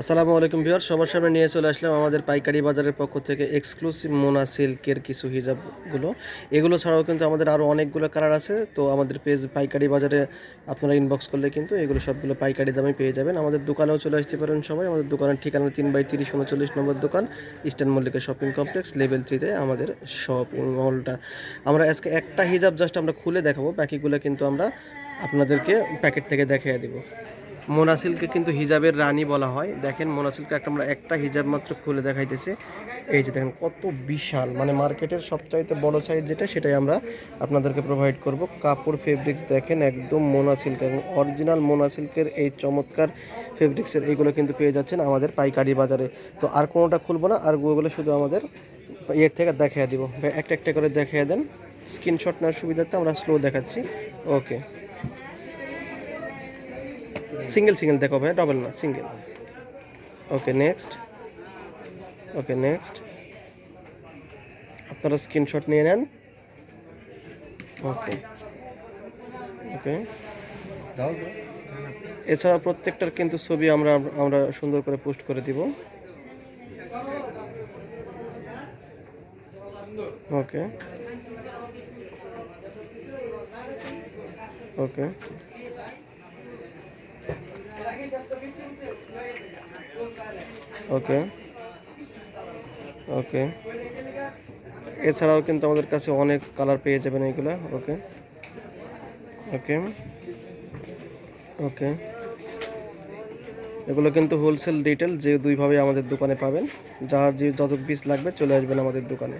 আসসালামু আলাইকুম ভিউয়ার সবার সামনে নিয়ে চলে আসলাম আমাদের পাইকারি বাজারের পক্ষ থেকে এক্সক্লুসিভ মোনা সিল্কের কিছু হিজাবগুলো। এগুলো ছাড়াও কিন্তু আমাদের আরও অনেকগুলো কালার আছে, তো আমাদের পেজ পাইকারি বাজারে আপনারা ইনবক্স করলে কিন্তু এগুলো সবগুলো পাইকারি দামে পেয়ে যাবেন। আমাদের দোকানেও চলে আসতে পারেন সবাই, আমাদের দোকানের ঠিকানা তিন বাই তিরিশ উনচল্লিশ নম্বর দোকান, ইস্টার্ন মল্লিকের শপিং কমপ্লেক্স লেভেল থ্রিতে আমাদের শপিং মলটা আমরা আজকে একটা হিজাব জাস্ট আমরা খুলে দেখাবো, বাকিগুলো কিন্তু আমরা আপনাদেরকে প্যাকেট থেকে দেখিয়ে দিব। মোনাসিলকে কিন্তু হিজাবের রানী বলা হয়। দেখেন মোনাসিলকে একটা আমরা একটা হিজাব মাত্র খুলে দেখাইতেছি। এই যে দেখেন কত বিশাল মানে মার্কেটের সবচাইতে বড় সাইজ যেটা, সেটাই আমরা আপনাদেরকে প্রোভাইড করব। কাপড় ফেব্রিক্স দেখেন, একদম মোনাসিল্ক, এবং অরিজিনাল মোনাসিল্কের এই চমৎকার ফেব্রিক্সের এইগুলো কিন্তু পেয়ে যাচ্ছেন আমাদের পাইকারি বাজারে। তো আর কোনোটা খুলবো না, আর গুগলে শুধু আমাদের ইয়ের থেকে দেখিয়ে দিব। একটা একটা করে দেখিয়ে দেন। স্ক্রিনশট নেওয়ার সুবিধাতে আমরা স্লো দেখাচ্ছি। ওকে সিঙ্গেল সিঙ্গেল দেখো ভাই ডবল না single okay next okay next আপনারা স্ক্রিনশট নিয়ে নেন। ওকে ওকে এছাড়া প্রত্যেকটার কিন্তু ছবি আমরা আমরা সুন্দর করে পোস্ট করে দিব। ওকে ওকে ওকে ওকে এছাড়াও কিন্তু আমাদের কাছে অনেক কালার পেয়ে যাবেন এইগুলো ওকে ওকে ওকে এগুলো কিন্তু হোলসেল রিটেল যে দুইভাবে আমাদের দোকানে পাবেন। যার যে যত পিস লাগবে চলে আসবেন আমাদের দোকানে।